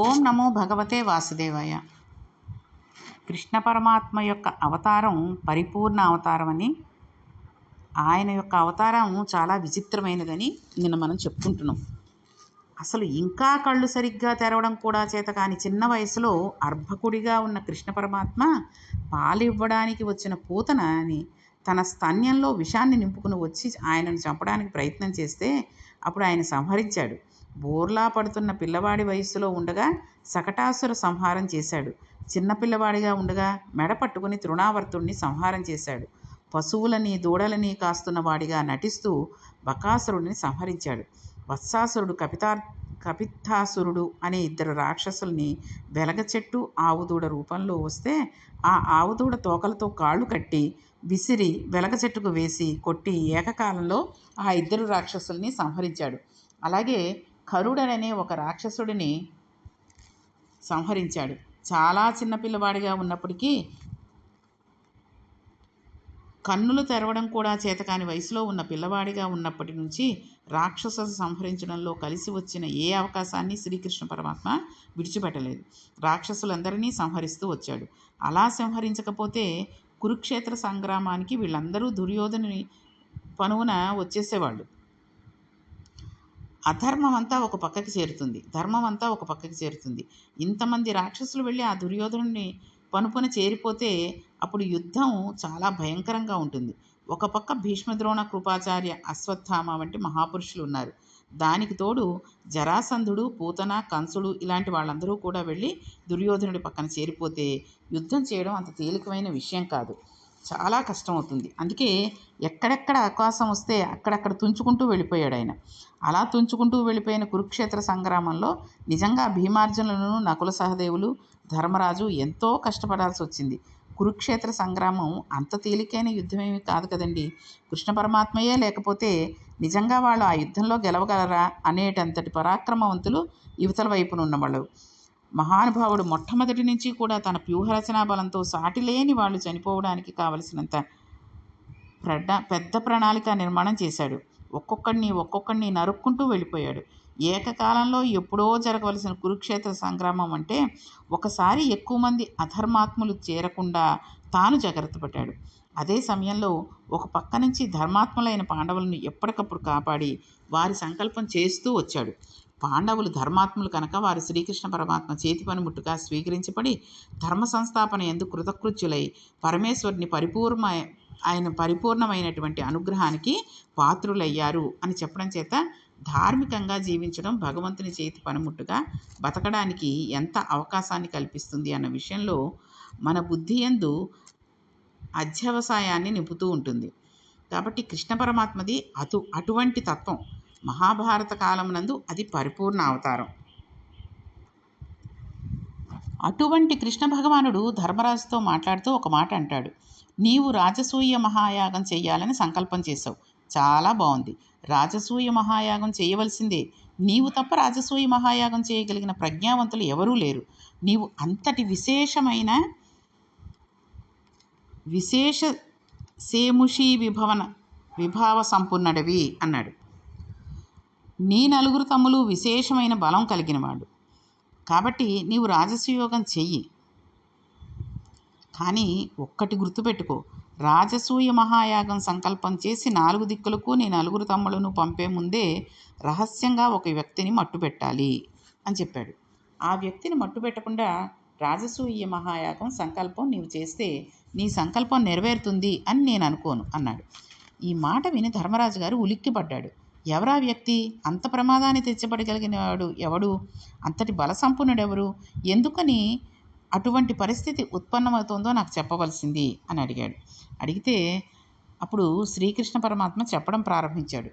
ఓం నమో భగవతే వాసుదేవాయ. కృష్ణ పరమాత్మ యొక్క అవతారం పరిపూర్ణ అవతారం అని ఆయన యొక్క అవతారం చాలా విచిత్రమైనదని నిన్న మనం చెప్పుకుంటున్నాం. అసలు ఇంకా కళ్ళు సరిగ్గా తెరవడం కూడా చేత కాని చిన్న వయసులో అర్భకుడిగా ఉన్న కృష్ణ పరమాత్మ పాలు ఇవ్వడానికి వచ్చిన పూతనని తన స్తన్యంలో విషాన్ని నింపుకుని వచ్చి ఆయనను చంపడానికి ప్రయత్నం చేస్తే అప్పుడు ఆయన సంహరించాడు. బోర్లా పడుతున్న పిల్లవాడి వయస్సులో ఉండగా శకటాసుర సంహారం చేశాడు. చిన్నపిల్లవాడిగా ఉండగా మెడ పట్టుకుని తృణావర్తుణ్ణి సంహారం చేశాడు. పశువులని దూడలని కాస్తున్న వాడిగా నటిస్తూ బకాసురుడిని సంహరించాడు. వత్సాసురుడు కపితా కపిత్తాసురుడు అనే ఇద్దరు రాక్షసుల్ని వెలగచెట్టు ఆవుదూడ రూపంలో వస్తే ఆ ఆవుదూడ తోకలతో కాళ్ళు కట్టి విసిరి వెలగచెట్టుకు వేసి కొట్టి ఏకకాలంలో ఆ ఇద్దరు రాక్షసుల్ని సంహరించాడు. అలాగే కరుడననే ఒక రాక్షసుడిని సంహరించాడు. చాలా చిన్న పిల్లవాడిగా ఉన్నప్పటికీ కన్నులు తెరవడం కూడా చేతకాని వయసులో ఉన్న పిల్లవాడిగా ఉన్నప్పటి నుంచి రాక్షస సంహరించడంలో కలిసి వచ్చిన ఏ అవకాశాన్ని శ్రీకృష్ణ పరమాత్మ విడిచిపెట్టలేదు. రాక్షసులందరినీ సంహరిస్తూ వచ్చాడు. అలా సంహరించకపోతే కురుక్షేత్ర సంగ్రామానికి వీళ్ళందరూ దుర్యోధనుని పనువున వచ్చేసేవాళ్ళు. అధర్మం అంతా ఒక పక్కకి చేరుతుంది. ధర్మం అంతా ఒక పక్కకి చేరుతుంది. ఇంతమంది రాక్షసులు వెళ్ళి ఆ దుర్యోధనుని పనుపున చేరిపోతే అప్పుడు యుద్ధం చాలా భయంకరంగా ఉంటుంది. ఒక పక్క భీష్మద్రోణ కృపాచార్య అశ్వత్థామ వంటి మహాపురుషులు ఉన్నారు. దానికి తోడు జరాసంధుడు పూతన కంసుడు ఇలాంటి వాళ్ళందరూ కూడా వెళ్ళి దుర్యోధనుడి పక్కన చేరిపోతే యుద్ధం చేయడం అంత తేలికమైన విషయం కాదు. చాలా కష్టం అవుతుంది అందుకే ఎక్కడెక్కడ అవకాశం వస్తే అక్కడక్కడ తుంచుకుంటూ వెళ్ళిపోయాడు ఆయన. అలా తుంచుకుంటూ వెళ్ళిపోయిన కురుక్షేత్ర సంగ్రామంలో నిజంగా భీమార్జునులను నకుల సహదేవులు ధర్మరాజు ఎంతో కష్టపడాల్సి వచ్చింది. కురుక్షేత్ర సంగ్రామం అంత తేలికైన యుద్ధమేమి కాదు కదండి. కృష్ణ పరమాత్మయే లేకపోతే నిజంగా వాళ్ళు ఆ యుద్ధంలో గెలవగలరా అనేటంతటి పరాక్రమవంతులు యువతల వైపున ఉన్నవాళ్ళు మహానుభావుడు మొట్టమొదటి నుంచి కూడా తన వ్యూహరచనా బలంతో సాటి లేని వాళ్ళు చనిపోవడానికి కావలసినంత ప్రడ పెద్ద ప్రణాళిక నిర్మాణం చేశాడు. ఒక్కొక్కడిని ఒక్కొక్కడిని నరుక్కుంటూ వెళ్ళిపోయాడు. ఏకకాలంలో ఎప్పుడో జరగవలసిన కురుక్షేత్ర సంగ్రామం అంటే ఒకసారి ఎక్కువ మంది అధర్మాత్ములు చేరకుండా తాను జాగ్రత్త పడ్డాడు. అదే సమయంలో ఒక పక్క నుంచి ధర్మాత్ములైన పాండవులను ఎప్పటికప్పుడు కాపాడి వారి సంకల్పం చేస్తూ వచ్చాడు. పాండవులు ధర్మాత్ములు కనుక వారు శ్రీకృష్ణ పరమాత్మ చేతి పనిముట్టుగా స్వీకరించబడి ధర్మ సంస్థాపన ఎందుకు కృతకృత్యులై పరమేశ్వరుని పరిపూర్ణ ఆయన పరిపూర్ణమైనటువంటి అనుగ్రహానికి పాత్రులయ్యారు అని చెప్పడం చేత ధార్మికంగా జీవించడం భగవంతుని చేతి పనిముట్టుగా బతకడానికి ఎంత అవకాశాన్ని కల్పిస్తుంది అన్న విషయంలో మన బుద్ధి ఎందు అధ్యవసాయాన్ని నింపుతూ ఉంటుంది. కాబట్టి కృష్ణ పరమాత్మది అటు అటువంటి తత్వం. మహాభారత కాలం నందు అది పరిపూర్ణ అవతారం. అటువంటి కృష్ణ భగవానుడు ధర్మరాజుతో మాట్లాడుతూ ఒక మాట అంటాడు. నీవు రాజసూయ మహాయాగం చెయ్యాలని సంకల్పం చేశావు. చాలా బాగుంది రాజసూయ మహాయాగం చేయవలసిందే. నీవు తప్ప రాజసూయ మహాయాగం చేయగలిగిన ప్రజ్ఞావంతులు ఎవరూ లేరు. నీవు అంతటి విశేషమైన విశేష సేముషీ విభవన విభావ సంపూర్ణుడివి అన్నాడు. నీ నలుగురు తమ్ములు విశేషమైన బలం కలిగినవాడు. కాబట్టి నీవు రాజసూయోగం చెయ్యి. కానీ ఒక్కటి గుర్తుపెట్టుకో రాజసూయ మహాయాగం సంకల్పం చేసి నాలుగు దిక్కులకు నీ నలుగురు తమ్ములను పంపే ముందే రహస్యంగా ఒక వ్యక్తిని మట్టుపెట్టాలి అని చెప్పాడు. ఆ వ్యక్తిని మట్టుపెట్టకుండా రాజసూయ మహాయాగం సంకల్పం నీవు చేస్తే నీ సంకల్పం నెరవేరుతుంది అని నేను అనుకోను అన్నాడు. ఈ మాట విని ధర్మరాజు గారు ఉలిక్కిపడ్డాడు. ఎవరా వ్యక్తి? అంత ప్రమాదాన్ని తెచ్చబడగలిగిన వాడు ఎవడు? అంతటి బల సంపన్నుడెవరు ఎందుకని అటువంటి పరిస్థితి ఉత్పన్నమవుతుందో నాకు చెప్పవలసింది అని అడిగాడు. అడిగితే అప్పుడు శ్రీకృష్ణ పరమాత్మ చెప్పడం ప్రారంభించాడు.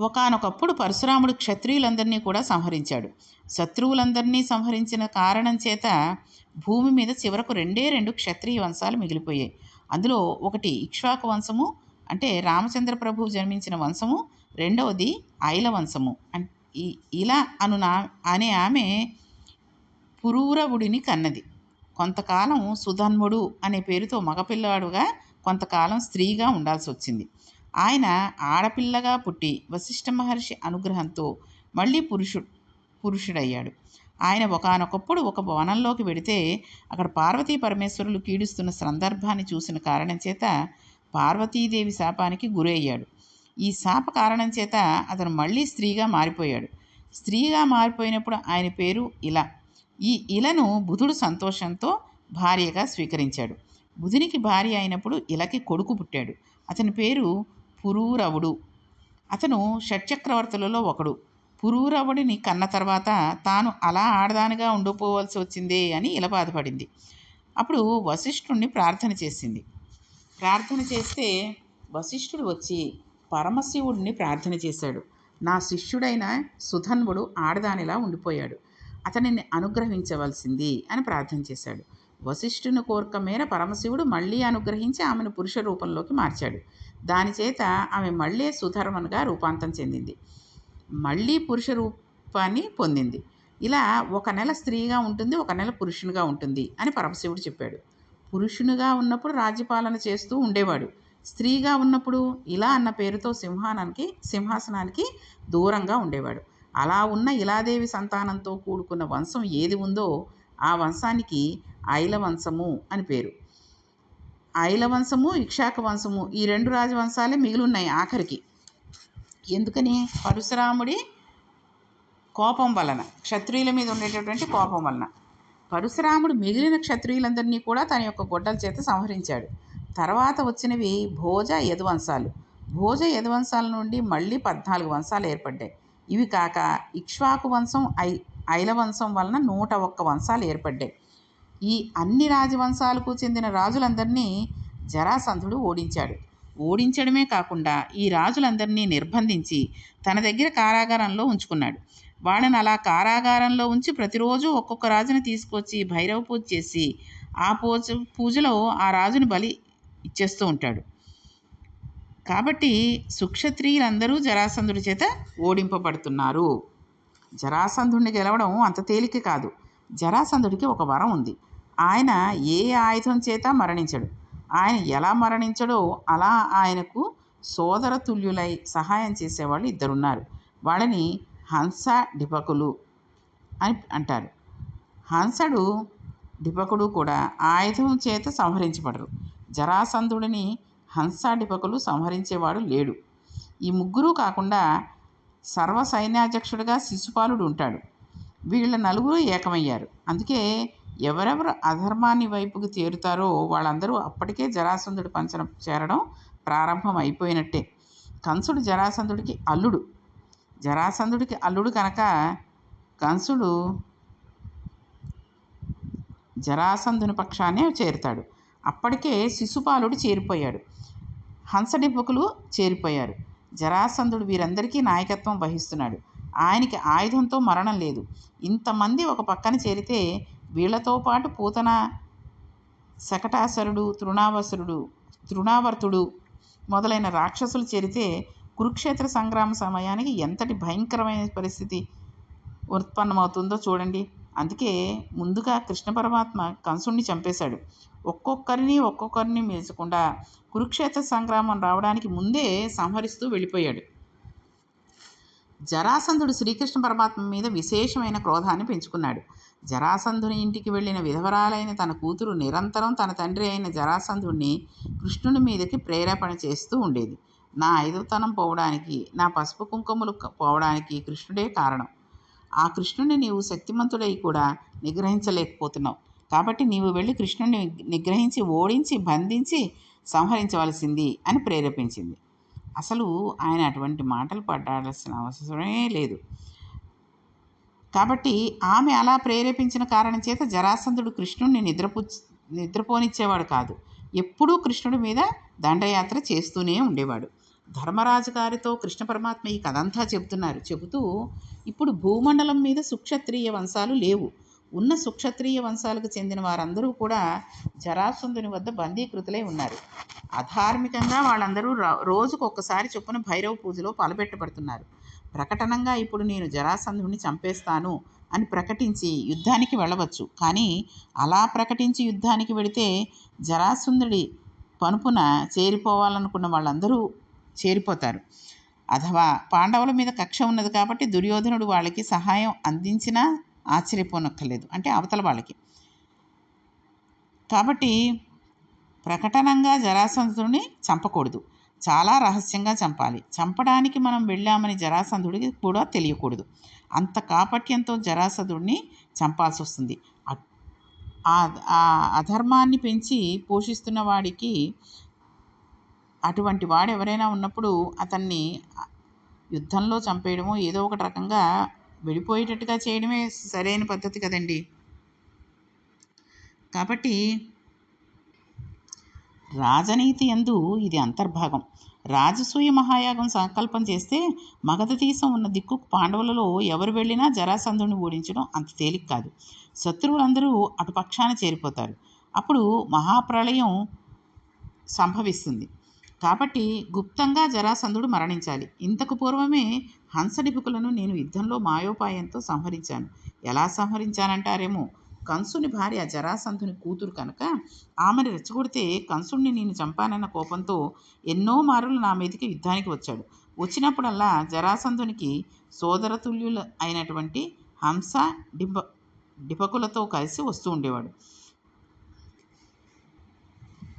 ఒకనొకప్పుడు పరశురాముడు క్షత్రియులందరినీ కూడా సంహరించాడు. శత్రువులందరినీ సంహరించిన కారణం చేత భూమి మీద చివరకు రెండే రెండు క్షత్రియ వంశాలు మిగిలిపోయాయి. అందులో ఒకటి ఇక్ష్వాకు వంశము అంటే రామచంద్ర ప్రభు జన్మించిన వంశము రెండవది ఐల వంశము. ఇలా అను నా అనే ఆమె పురూరవుడిని కన్నది. కొంతకాలం సుధన్వుడు అనే పేరుతో మగపిల్లవాడుగా కొంతకాలం స్త్రీగా ఉండాల్సి వచ్చింది ఆయన ఆడపిల్లగా పుట్టి వశిష్ఠ మహర్షి అనుగ్రహంతో మళ్ళీ పురుషు పురుషుడయ్యాడు. ఆయన ఒకానొకప్పుడు ఒక వనంలోకి వెడితే అక్కడ పార్వతీ పరమేశ్వరులు కీడుస్తున్న సందర్భాన్ని చూసిన కారణం చేత పార్వతీదేవి శాపానికి గురయ్యాడు ఈ శాప కారణం చేత అతను మళ్ళీ స్త్రీగా మారిపోయాడు. స్త్రీగా మారిపోయినప్పుడు ఆయన పేరు ఇల. ఈ ఇలను బుధుడు సంతోషంతో భార్యగా స్వీకరించాడు. బుధునికి భార్య అయినప్పుడు ఇలకి కొడుకు పుట్టాడు. అతని పేరు పురూరవుడు. అతను షట్చక్రవర్తులలో ఒకడు. పురూరవుడిని కన్న తర్వాత తాను అలా ఆడదానిగా ఉండిపోవలసి వచ్చిందే అని ఇలా బాధపడింది. అప్పుడు వశిష్ఠుణ్ణి ప్రార్థన చేసింది. ప్రార్థన చేస్తే వశిష్ఠుడు వచ్చి పరమశివుడిని ప్రార్థన చేశాడు. నా శిష్యుడైన సుధన్వుడు ఆడదానిలా ఉండిపోయాడు. అతనిని అనుగ్రహించవలసింది అని ప్రార్థన చేశాడు. వశిష్ఠుని కోరిక మేర పరమశివుడు మళ్ళీ అనుగ్రహించి ఆమెను పురుష రూపంలోకి మార్చాడు. దానిచేత ఆమె మళ్ళీ సుధర్మన్గా రూపాంతరం చెందింది. మళ్ళీ పురుష రూపాన్ని పొందింది. ఇలా ఒక నెల స్త్రీగా ఉంటుంది ఒక నెల పురుషునిగా ఉంటుంది అని పరమశివుడు చెప్పాడు. పురుషునిగా ఉన్నప్పుడు రాజ్యపాలన చేస్తూ ఉండేవాడు. స్త్రీగా ఉన్నప్పుడు ఇలా అన్న పేరుతో సింహానానికి సింహాసనానికి దూరంగా ఉండేవాడు. అలా ఉన్న ఇలాదేవి సంతానంతో కూడుకున్న వంశం ఏది ఉందో ఆ వంశానికి ఐల వంశము అని పేరు. ఐల వంశము ఇక్షాక వంశము ఈ రెండు రాజవంశాలే మిగిలి ఉన్నాయి ఆఖరికి. ఎందుకని? పరశురాముడి కోపం వలన క్షత్రియుల మీద ఉండేటటువంటి కోపం వలన. పరశురాముడు మిగిలిన క్షత్రియులందరినీ కూడా తన యొక్క గొడ్డల చేత సంహరించాడు. తర్వాత వచ్చినవి భోజ యదువంశాలు. భోజ యదువంశాల నుండి మళ్ళీ పద్నాలుగు వంశాలు ఏర్పడ్డాయి. ఇవి కాక ఇక్ష్వాకు వంశం ఐ ఐల వంశం వలన నూట ఒక్క వంశాలు ఏర్పడ్డాయి. ఈ అన్ని రాజవంశాలకు చెందిన రాజులందరినీ జరాసంధుడు ఓడించాడు. ఓడించడమే కాకుండా ఈ రాజులందరినీ నిర్బంధించి తన దగ్గర కారాగారంలో ఉంచుకున్నాడు. వాళ్ళని అలా కారాగారంలో ఉంచి ప్రతిరోజు ఒక్కొక్క రాజుని తీసుకొచ్చి భైరవ పూజ చేసి ఆ పూజ పూజలో ఆ రాజుని బలి ఇచ్చేస్తూ ఉంటాడు. కాబట్టి సుక్షత్రియులందరూ జరాసంధుడి చేత ఓడింపబడుతున్నారు. జరాసంధుడిని గెలవడం అంత తేలిక కాదు. జరాసంధుడికి ఒక వరం ఉంది. ఆయన ఏ ఆయుధం చేత మరణించడు. ఆయన ఎలా మరణించడో అలా ఆయనకు సోదరతుల్యులై సహాయం చేసేవాళ్ళు ఇద్దరున్నారు. వాళ్ళని హంస డిపకులు అని అంటారు. హంసడు డిపకుడు కూడా ఆయుధం చేత సంహరించబడరు. జరాసంధుడిని హంసాడిపకులు సంహరించేవాడు లేడు. ఈ ముగ్గురు కాకుండా సర్వ సైన్యాధ్యక్షుడిగా శిశుపాలుడు ఉంటాడు. వీళ్ళ నలుగురు ఏకమయ్యారు. అందుకే ఎవరెవరు అధర్మాన్ని వైపుకి చేరుతారో వాళ్ళందరూ అప్పటికే జరాసంధుడి పంచన చేరడం ప్రారంభం అయిపోయినట్టే కంసుడు జరాసంధుడికి అల్లుడు. జరాసంధుడికి అల్లుడు కనుక కంసుడు జరాసంధుని పక్షాన్నే చేరుతాడు. అప్పటికే శిశుపాలుడు చేరిపోయాడు. హంసడిబ్బకులు చేరిపోయారు. జరాసంధుడు వీరందరికీ నాయకత్వం వహిస్తున్నాడు. ఆయనకి ఆయుధంతో మరణం లేదు. ఇంతమంది ఒక పక్కన చేరితే వీళ్ళతో పాటు పూతన శకటాసురుడు తృణావసురుడు తృణావర్తుడు మొదలైన రాక్షసులు చేరితే కురుక్షేత్ర సంగ్రామ సమయానికి ఎంతటి భయంకరమైన పరిస్థితి ఉత్పన్నమవుతుందో చూడండి. అందుకే ముందుగా కృష్ణ పరమాత్మ కంసుణ్ణి చంపేశాడు. ఒక్కొక్కరిని ఒక్కొక్కరిని మిల్చకుండా కురుక్షేత్ర సంగ్రామం రావడానికి ముందే సంహరిస్తూ వెళ్ళిపోయాడు. జరాసంధుడు శ్రీకృష్ణ పరమాత్మ మీద విశేషమైన క్రోధాన్ని పెంచుకున్నాడు. జరాసంధుని ఇంటికి వెళ్ళిన విధవరాలైన తన కూతురు నిరంతరం తన తండ్రి అయిన జరాసంధుడిని కృష్ణుని మీదకి ప్రేరేపణ చేస్తూ ఉండేది. నా ఐదవతనం పోవడానికి నా పసుపు కుంకుమలు పోవడానికి కృష్ణుడే కారణం. ఆ కృష్ణుని నీవు శక్తిమంతుడై కూడా నిగ్రహించలేకపోతున్నావు. కాబట్టి నీవు వెళ్ళి కృష్ణుని నిగ్రహించి ఓడించి బంధించి సంహరించవలసింది అని ప్రేరేపించింది. అసలు ఆయన అటువంటి మాటలు పడాల్సిన అవసరమే లేదు. కాబట్టి ఆమె అలా ప్రేరేపించిన కారణం చేత జరాసంధుడు కృష్ణుడిని నిద్రపు నిద్రపోనిచ్చేవాడు కాదు. ఎప్పుడూ కృష్ణుడి మీద దండయాత్ర చేస్తూనే ఉండేవాడు. ధర్మరాజు గారితో కృష్ణ పరమాత్మ ఈ కథంతా చెబుతున్నారు. చెబుతూ ఇప్పుడు భూమండలం మీద సుక్షత్రియ వంశాలు లేవు. ఉన్న సుక్షత్రియ వంశాలకు చెందిన వారందరూ కూడా జరాసంధుని వద్ద బందీకృతులై ఉన్నారు. అధార్మికంగా వాళ్ళందరూ రోజుకు ఒక్కసారి చొప్పున భైరవ పూజలో పాల్పెట్టబడుతున్నారు. ప్రకటనంగా ఇప్పుడు నేను జరాసంధుని చంపేస్తాను అని ప్రకటించి యుద్ధానికి వెళ్ళవచ్చు. కానీ అలా ప్రకటించి యుద్ధానికి వెళితే జరాసంధుడి పనుపున చేరిపోవాలనుకున్న వాళ్ళందరూ చేరిపోతారు. అథవా పాండవుల మీద కక్ష ఉన్నది కాబట్టి దుర్యోధనుడు వాళ్ళకి సహాయం అందించినా ఆశ్చర్యపోనక్కర్లేదు. అంటే అవతల వాళ్ళకి. కాబట్టి ప్రకటనంగా జరాసంధుడిని చంపకూడదు. చాలా రహస్యంగా చంపాలి. చంపడానికి మనం వెళ్ళామని జరాసంధుడికి కూడా తెలియకూడదు. అంత కాపట్యంతో జరాసంధుడిని చంపాల్సి వస్తుంది ఆ- ఆ అధర్మాన్ని పెంచి పోషిస్తున్న వాడికి అటువంటి వాడు ఎవరైనా ఉన్నప్పుడు అతన్ని యుద్ధంలో చంపేయడమో ఏదో ఒకటి రకంగా విడిపోయేటట్టుగా చేయడమే సరైన పద్ధతి కదండి. కాబట్టి రాజనీతి ఎందు ఇది అంతర్భాగం. రాజసూయ మహాయాగం సంకల్పం చేస్తే మగధ దేశం ఉన్న దిక్కు పాండవులలో ఎవరు వెళ్ళినా జరాసంధుని ఓడించడం అంత తేలిక కాదు. శత్రువులందరూ అటు పక్షాన చేరిపోతారు. అప్పుడు మహాప్రళయం సంభవిస్తుంది. కాబట్టి గుప్తంగా జరాసంధుడు మరణించాలి. ఇంతకు పూర్వమే హంసడిపుకులను నేను యుద్ధంలో మాయోపాయంతో సంహరించాను. ఎలా సంహరించానంటారేమో? కంసుని భార్య జరాసంధుని కూతురు కనుక ఆమెను రెచ్చగొడితే కంసుడిని నేను చంపానన్న కోపంతో ఎన్నో మారులు నా మీదకి యుద్ధానికి వచ్చాడు. వచ్చినప్పుడల్లా జరాసంధునికి సోదరతుల్యులు అయినటువంటి హంస డిప డిపకులతో కలిసి వస్తూ ఉండేవాడు.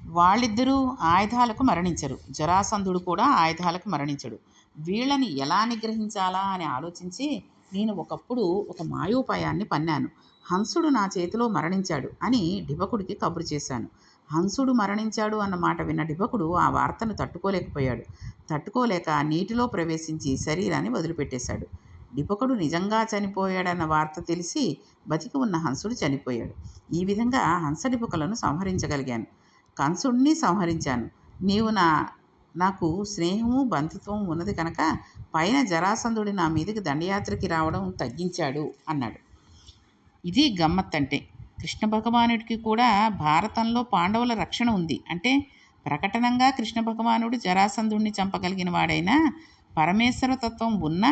వాళ్ళిద్దరూ ఆయుధాలకు మరణించరు. జరాసంధుడు కూడా ఆయుధాలకు మరణించడు. వీళ్ళని ఎలా నిగ్రహించాలా అని ఆలోచించి నేను ఒకప్పుడు ఒక మాయోపాయాన్ని పన్నాను. హంసుడు నా చేతిలో మరణించాడు అని డిబకుడికి కబురు చేశాను. హంసుడు మరణించాడు అన్న మాట విన్న డిబకుడు ఆ వార్తను తట్టుకోలేకపోయాడు. తట్టుకోలేక నీటిలో ప్రవేశించి శరీరాన్ని వదిలిపెట్టేశాడు. డిపకుడు నిజంగా చనిపోయాడన్న వార్త తెలిసి బతికి ఉన్న హంసుడు చనిపోయాడు. ఈ విధంగా హంసడిపుకలను సంహరించగలిగాను. కంసుడిని సంహరించాను. నీవు నా నాకు స్నేహము బంధుత్వం ఉన్నది కనుక పైన జరాసంధుడి నా మీదకి దండయాత్రకి రావడం తగ్గించాడు అన్నాడు. ఇది గమ్మత్ అంటే కృష్ణ భగవానుడికి కూడా భారతంలో పాండవుల రక్షణ ఉంది. అంటే ప్రకటనంగా కృష్ణ భగవానుడు జరాసంధుడిని చంపగలిగిన వాడైనా పరమేశ్వర తత్వం ఉన్న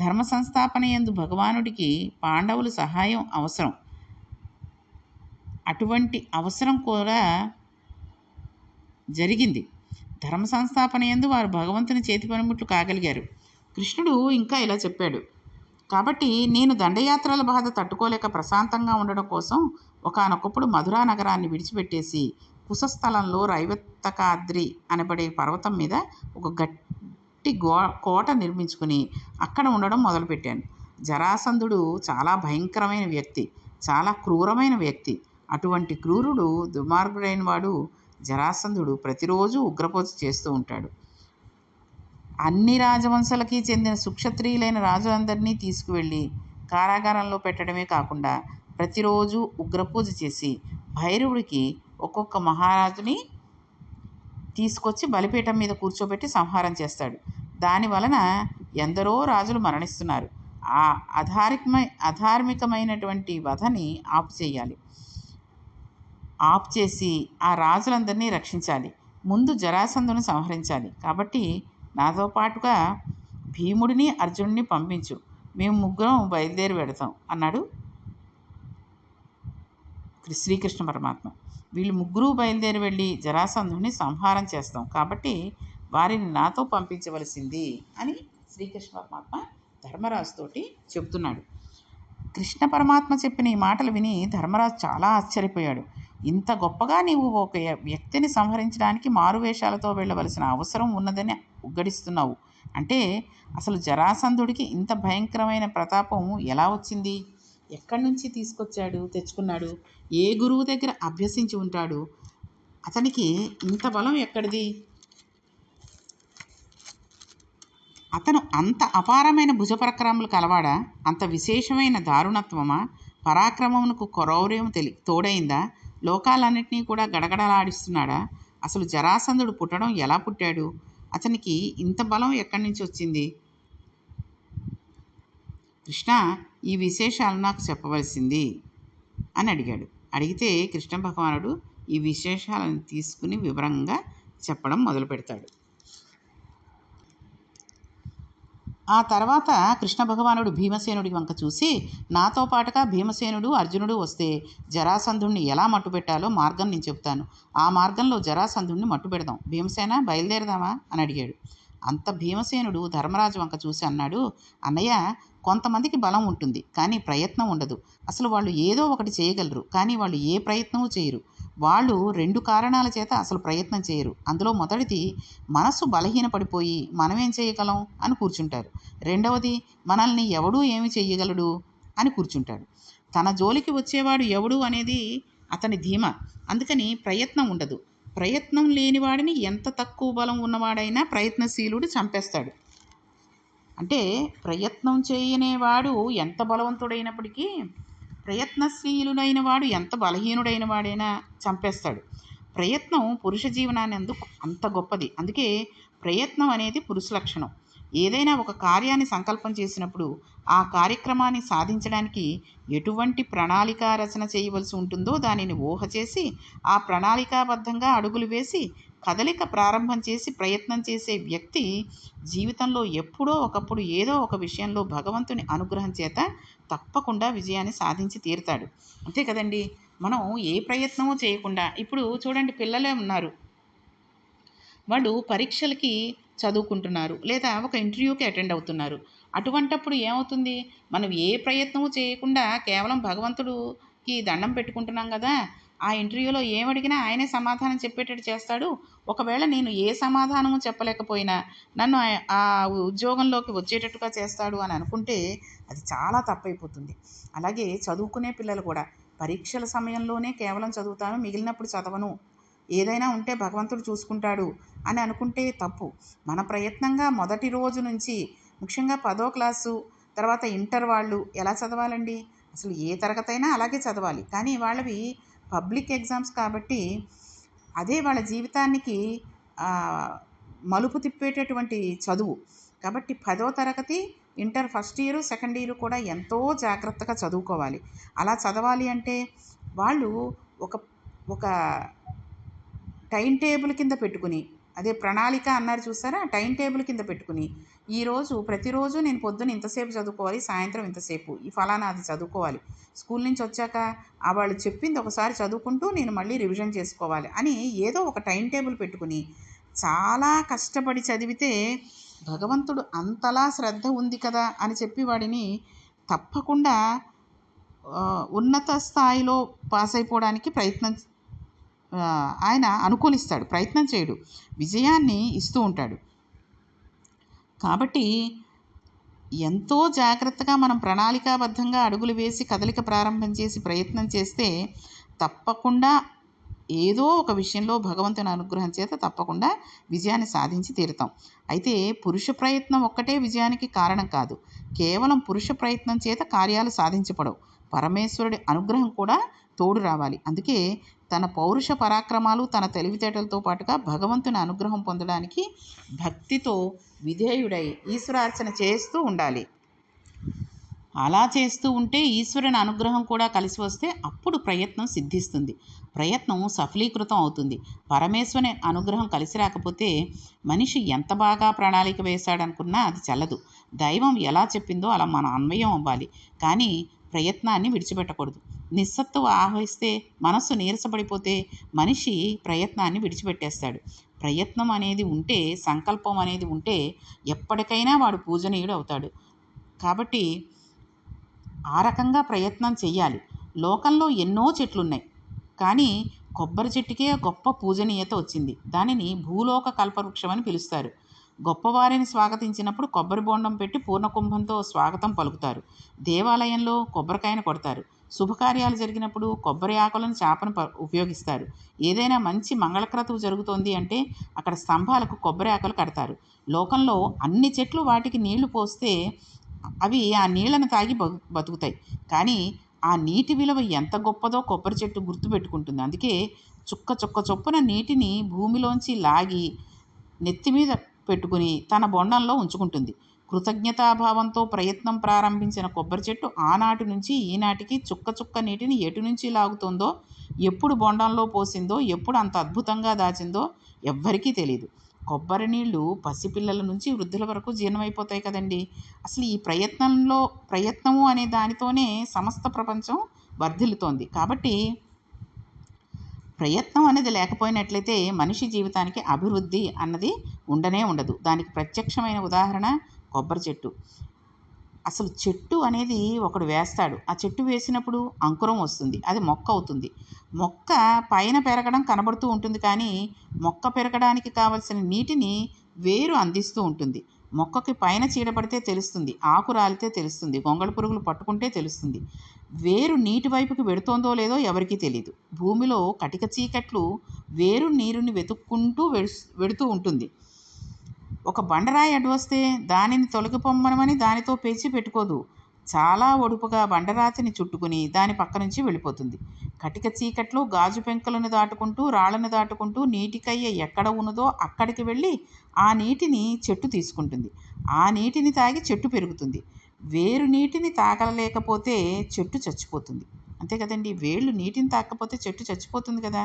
ధర్మ సంస్థాపన ఎందు భగవానుడికి పాండవుల సహాయం అవసరం. అటువంటి అవసరం కూడా జరిగింది. ధర్మ సంస్థాపన ఎందు వారు భగవంతుని చేతి పనిముట్లు కాగలిగారు. కృష్ణుడు ఇంకా ఇలా చెప్పాడు. కాబట్టి నేను దండయాత్రల బాధ తట్టుకోలేక ప్రశాంతంగా ఉండడం కోసం ఒకానొకప్పుడు మధురా నగరాన్ని విడిచిపెట్టేసి కుశస్థలంలో రైవత్తకాద్రి అనబడే పర్వతం మీద ఒక గట్టి గో కోట నిర్మించుకుని అక్కడ ఉండడం మొదలుపెట్టాను. జరాసంధుడు చాలా భయంకరమైన వ్యక్తి చాలా క్రూరమైన వ్యక్తి. అటువంటి క్రూరుడు దుర్మార్గుడైన వాడు జరాసంధుడు ప్రతిరోజు ఉగ్రపోత చేస్తూ ఉంటాడు. అన్ని రాజవంశాలకి చెందిన సుక్షత్రియులైన రాజులందరినీ తీసుకువెళ్ళి కారాగారంలో పెట్టడమే కాకుండా ప్రతిరోజు ఉగ్రపూజ చేసి భైరవుడికి ఒక్కొక్క మహారాజుని తీసుకొచ్చి బలిపీఠం మీద కూర్చోబెట్టి సంహారం చేస్తాడు. దాని వలన ఎందరో రాజులు మరణిస్తున్నారు. ఆ అధార్మికమై అధార్మికమైనటువంటి వధని ఆపు చేయాలి ఆపు చేసి ఆ రాజులందరినీ రక్షించాలి. ముందు జరాసంధును సంహరించాలి. కాబట్టి నాతో పాటుగా భీముడిని అర్జునుడిని పంపించు. మేము ముగ్గురం బయలుదేరి పెడతాం అన్నాడు శ్రీకృష్ణ పరమాత్మ. వీళ్ళు ముగ్గురు బయలుదేరి వెళ్ళి జరాసంధుని సంహారం చేస్తాం. కాబట్టి వారిని నాతో పంపించవలసింది అని శ్రీకృష్ణ పరమాత్మ ధర్మరాజుతోటి చెబుతున్నాడు. కృష్ణ పరమాత్మ చెప్పిన ఈ మాటలు విని ధర్మరాజు చాలా ఆశ్చర్యపోయాడు. ఇంత గొప్పగా నీవు ఒక వ్యక్తిని సంహరించడానికి మారువేషాలతో వెళ్ళవలసిన అవసరం ఉన్నదని ఉగ్గడిస్తున్నావు. అంటే అసలు జరాసంధుడికి ఇంత భయంకరమైన ప్రతాపం ఎలా వచ్చింది? ఎక్కడి నుంచి తీసుకొచ్చాడు? తెచ్చుకున్నాడు? ఏ గురువు దగ్గర అభ్యసించి ఉంటాడు? అతనికి ఇంత బలం ఎక్కడిది? అతను అంత అపారమైన భుజపరాక్రమములు కలవాడా? అంత విశేషమైన దారుణత్వమా? పరాక్రమమునకు కొరౌర్యం తెలి తోడైందా? లోకాలన్నింటినీ కూడా గడగడలాడిస్తున్నాడా? అసలు జరాసంధుడు పుట్టడం ఎలా పుట్టాడు? అతనికి ఇంత బలం ఎక్కడి నుంచి వచ్చింది? కృష్ణ ఈ విశేషాలు నాకు చెప్పవలసింది అని అడిగాడు. అడిగితే కృష్ణ భగవానుడు ఈ విశేషాలను తీసుకుని వివరంగా చెప్పడం మొదలు పెడతాడు ఆ తర్వాత కృష్ణ భగవానుడు భీమసేనుడి వంక చూసి నాతో పాటుగా భీమసేనుడు అర్జునుడు వస్తే జరాసంధుణ్ణి ఎలా మట్టుపెట్టాలో మార్గం నేను చెప్తాను ఆ మార్గంలో జరాసంధుణ్ణి మట్టు పెడదాం. భీమసేన బయలుదేరదామా? అని అడిగాడు. అంత భీమసేనుడు ధర్మరాజు వంక చూసి అన్నాడు అన్నయ్య కొంతమందికి బలం ఉంటుంది కానీ ప్రయత్నం ఉండదు. అసలు వాళ్ళు ఏదో ఒకటి చేయగలరు కానీ వాళ్ళు ఏ ప్రయత్నమూ చేయరు. వాళ్ళు రెండు కారణాల చేత అసలు ప్రయత్నం చేయరు. అందులో మొదటిది మనస్సు బలహీనపడిపోయి మనమేం చేయగలం? అని కూర్చుంటారు. రెండవది మనల్ని ఎవడూ ఏమి చేయగలడు అని కూర్చుంటాడు. తన జోలికి వచ్చేవాడు ఎవడు అనేది అతని ధీమా. అందుకని ప్రయత్నం ఉండదు. ప్రయత్నం లేనివాడిని ఎంత తక్కువ బలం ఉన్నవాడైనా ప్రయత్నశీలుడు చంపేస్తాడు. అంటే ప్రయత్నం చేయనేవాడు ఎంత బలవంతుడైనప్పటికీ ప్రయత్నశీలుడైన వాడు ఎంత బలహీనుడైన వాడైనా చంపేస్తాడు. ప్రయత్నం పురుష జీవనాన్ని అందుకు అంత గొప్పది. అందుకే ప్రయత్నం అనేది పురుష లక్షణం. ఏదైనా ఒక కార్యాన్ని సంకల్పం చేసినప్పుడు ఆ కార్యక్రమాన్ని సాధించడానికి ఎటువంటి ప్రణాళిక రచన చేయవలసి ఉంటుందో దానిని ఊహ చేసి ఆ ప్రణాళికాబద్ధంగా అడుగులు వేసి కదలిక ప్రారంభం చేసి ప్రయత్నం చేసే వ్యక్తి జీవితంలో ఎప్పుడో ఒకప్పుడు ఏదో ఒక విషయంలో భగవంతుని అనుగ్రహం చేత తప్పకుండా విజయాన్ని సాధించి తీరుతాడు. అంతే కదండి? మనం ఏ ప్రయత్నమూ చేయకుండా ఇప్పుడు చూడండి పిల్లలే ఉన్నారు. వాళ్ళు పరీక్షలకి చదువుకుంటున్నారు లేదా ఒక ఇంటర్వ్యూకి అటెండ్ అవుతున్నారు. అటువంటప్పుడు ఏమవుతుంది? మనం ఏ ప్రయత్నము చేయకుండా కేవలం భగవంతుడికి దండం పెట్టుకుంటున్నాం కదా? ఆ ఇంటర్వ్యూలో ఏమడిగినా ఆయనే సమాధానం చెప్పేటట్టు చేస్తాడు. ఒకవేళ నేను ఏ సమాధానము చెప్పలేకపోయినా నన్ను ఆ- ఉద్యోగంలోకి వచ్చేటట్టుగా చేస్తాడు అని అనుకుంటే అది చాలా తప్పైపోతుంది. అలాగే చదువుకునే పిల్లలు కూడా పరీక్షల సమయంలోనే కేవలం చదువుతాను మిగిలినప్పుడు చదవను. ఏదైనా ఉంటే భగవంతుడు చూసుకుంటాడు అని అనుకుంటే తప్పు. మన ప్రయత్నంగా మొదటి రోజు నుంచి ముఖ్యంగా పదో క్లాసు తర్వాత ఇంటర్ వాళ్ళు ఎలా చదవాలండి? అసలు ఏ తరగతైనా అలాగే చదవాలి. కానీ వాళ్ళవి పబ్లిక్ ఎగ్జామ్స్ కాబట్టి అదే వాళ్ళ జీవితానికి మలుపు తిప్పేటటువంటి చదువు. కాబట్టి పదో తరగతి inter first year second year కూడా ఎంతో జాగ్రత్తగా చదువుకోవాలి. అలా చదవాలి అంటే వాళ్ళు ఒక ఒక టైం టేబుల్ కింద పెట్టుకుని అదే ప్రణాళిక అన్నారు చూసారా? టైం టేబుల్ కింద పెట్టుకుని. ఈరోజు ప్రతిరోజు నేను పొద్దున్న ఇంతసేపు చదువుకోవాలి సాయంత్రం ఇంతసేపు ఈ ఫలానా అది చదువుకోవాలి. స్కూల్ నుంచి వచ్చాక ఆ వాళ్ళు చెప్పింది ఒకసారి చదువుకుంటూ నేను మళ్ళీ రివిజన్ చేసుకోవాలి అని ఏదో ఒక టైం టేబుల్ పెట్టుకుని చాలా కష్టపడి చదివితే భగవంతుడు అంతలా శ్రద్ధ ఉంది కదా అని చెప్పి వాడిని తప్పకుండా ఉన్నత స్థాయిలో పాస్ అయిపోవడానికి ప్రయత్నం ఆయన అనుకూలిస్తాడు ప్రయత్నం చేయడు విజయాన్ని ఇస్తూ ఉంటాడు. కాబట్టి ఎంతో జాగ్రత్తగా మనం ప్రణాళికాబద్ధంగా అడుగులు వేసి కదలిక ప్రారంభం చేసి ప్రయత్నం చేస్తే తప్పకుండా ఏదో ఒక విషయంలో భగవంతుని అనుగ్రహం చేత తప్పకుండా విజయాన్ని సాధించి తీరుతాం. అయితే పురుష ప్రయత్నం ఒక్కటే విజయానికి కారణం కాదు. కేవలం పురుష ప్రయత్నం చేత కార్యాలు సాధించబడవు. పరమేశ్వరుడి అనుగ్రహం కూడా తోడు రావాలి. అందుకే తన పౌరుష పరాక్రమాలు తన తెలివితేటలతో పాటుగా భగవంతుని అనుగ్రహం పొందడానికి భక్తితో విధేయుడై ఈశ్వరార్చన చేస్తూ ఉండాలి. అలా చేస్తూ ఉంటే ఈశ్వరుని అనుగ్రహం కూడా కలిసి వస్తే అప్పుడు ప్రయత్నం సిద్ధిస్తుంది. ప్రయత్నం సఫలీకృతం అవుతుంది. పరమేశ్వరుని అనుగ్రహం కలిసి రాకపోతే మనిషి ఎంత బాగా ప్రణాళిక వేశాడనుకున్నా అది చల్లదు. దైవం ఎలా చెప్పిందో అలా మనం అన్వయం అవ్వాలి. కానీ ప్రయత్నాన్ని విడిచిపెట్టకూడదు. నిస్సత్తువ ఆహ్వయిస్తే మనస్సు నీరసపడిపోతే మనిషి ప్రయత్నాన్ని విడిచిపెట్టేస్తాడు. ప్రయత్నం అనేది ఉంటే సంకల్పం అనేది ఉంటే ఎప్పటికైనా వాడు పూజనీయుడు అవుతాడు. కాబట్టి ఆ రకంగా ప్రయత్నం చెయ్యాలి. లోకంలో ఎన్నో చెట్లున్నాయి. కానీ కొబ్బరి చెట్టుకే గొప్ప పూజనీయత వచ్చింది. దానిని భూలోక కల్పవృక్షం అని పిలుస్తారు. గొప్పవారిని స్వాగతించినప్పుడు కొబ్బరి బోండం పెట్టి పూర్ణకుంభంతో స్వాగతం పలుకుతారు. దేవాలయంలో కొబ్బరికాయను కొడతారు. శుభకార్యాలు జరిగినప్పుడు కొబ్బరి ఆకులను చేపను ప ఉపయోగిస్తారు. ఏదైనా మంచి మంగళక్రతువు జరుగుతోంది అంటే అక్కడ స్తంభాలకు కొబ్బరి ఆకులు కడతారు. లోకంలో అన్ని చెట్లు వాటికి నీళ్ళు పోస్తే అవి ఆ నీళ్ళను తాగి బతుకుతాయి. కానీ ఆ నీటి విలువ ఎంత గొప్పదో కొబ్బరి చెట్టు గుర్తుపెట్టుకుంటుంది. అందుకే చుక్క చుక్క చొప్పున నీటిని భూమిలోంచి లాగి నెత్తి మీద పెట్టుకుని తన బొండంలో ఉంచుకుంటుంది. కృతజ్ఞతాభావంతో ప్రయత్నం ప్రారంభించిన కొబ్బరి చెట్టు ఆనాటి నుంచి ఈనాటికి చుక్క చుక్క నీటిని ఎటు నుంచి లాగుతుందో ఎప్పుడు బొండంలో పోసిందో ఎప్పుడు అంత అద్భుతంగా దాచిందో ఎవ్వరికీ తెలియదు కొబ్బరి నీళ్ళు పసిపిల్లల నుంచి వృద్ధుల వరకు జీర్ణమైపోతాయి కదండి. అసలు ఈ ప్రయత్నంలో ప్రయత్నము అనే దానితోనే సమస్త ప్రపంచం వర్ధిల్లుతోంది. కాబట్టి ప్రయత్నం అనేది లేకపోయినట్లయితే మనిషి జీవితానికి అభివృద్ధి అన్నది ఉండనే ఉండదు. దానికి ప్రత్యక్షమైన ఉదాహరణ కొబ్బరి చెట్టు. అసలు చెట్టు అనేది ఒకడు వేస్తాడు. ఆ చెట్టు వేసినప్పుడు అంకురం వస్తుంది. అది మొక్క అవుతుంది. మొక్క పైన పెరగడం కనబడుతూ ఉంటుంది కానీ మొక్క పెరగడానికి కావలసిన నీటిని వేరు అందిస్తూ ఉంటుంది. మొక్కకి పైన చీడపడితే తెలుస్తుంది ఆకు రాలితే తెలుస్తుంది గొంగళ పురుగులు పట్టుకుంటే తెలుస్తుంది. వేరు నీటి వైపుకి వెడుతోందో లేదో ఎవరికీ తెలియదు భూమిలో కటిక చీకట్లు వేరు నీరుని వెతుక్కుంటూ వెడు వెడుతూ ఉంటుంది. ఒక బండరాయి అడ్డు వస్తే దానిని తొలగిపొమ్మనమని దానితో పేచి పెట్టుకోదు. చాలా ఒడుపుగా బండరాతిని చుట్టుకుని దాని పక్క నుంచి వెళ్ళిపోతుంది. కటిక చీకట్లో గాజు పెంకులను దాటుకుంటూ రాళ్ళను దాటుకుంటూ నీటికయ్య ఎక్కడ ఉన్నదో అక్కడికి వెళ్ళి ఆ నీటిని చెట్టు తీసుకుంటుంది. ఆ నీటిని తాగి చెట్టు పెరుగుతుంది. వేరు నీటిని తాగలేకపోతే చెట్టు చచ్చిపోతుంది. అంతే కదండి. వేళ్ళు నీటిని తాకపోతే చెట్టు చచ్చిపోతుంది కదా.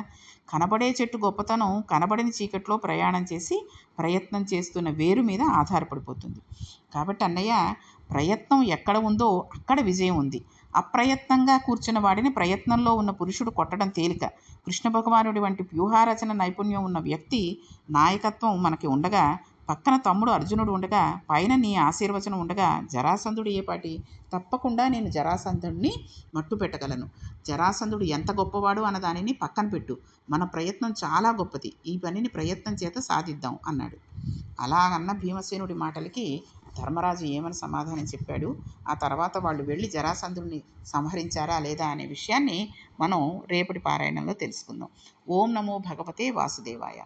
కనబడే చెట్టు గొప్పతనం కనబడని చీకట్లో ప్రయాణం చేసి ప్రయత్నం చేస్తున్న వేరు మీద ఆధారపడిపోతుంది. కాబట్టి అన్నయ్య ప్రయత్నం ఎక్కడ ఉందో అక్కడ విజయం ఉంది. అప్రయత్నంగా కూర్చున్న వాడిని ప్రయత్నంలో ఉన్న పురుషుడు కొట్టడం తేలిక. కృష్ణ భగవానుడి వంటి వ్యూహారచన నైపుణ్యం ఉన్న వ్యక్తి నాయకత్వం మనకి ఉండగా పక్కన తమ్ముడు అర్జునుడు ఉండగా పైన నీ ఆశీర్వచనం ఉండగా జరాసంధుడు ఏపాటి తప్పకుండా నేను జరాసంధుడిని మట్టు పెట్టగలను. జరాసంధుడు ఎంత గొప్పవాడు అన్న దానిని పక్కన పెట్టు. మన ప్రయత్నం చాలా గొప్పది. ఈ పనిని ప్రయత్నం చేత సాధిద్దాం అన్నాడు. అలాగన్న భీమసేనుడి మాటలకి ధర్మరాజు ఏమని సమాధానం చెప్పాడు? ఆ తర్వాత వాళ్ళు వెళ్ళి జరాసంధుడిని సంహరించారా లేదా అనే విషయాన్ని మనం రేపటి పారాయణంలో తెలుసుకుందాం. ఓం నమో భగవతే వాసుదేవాయ.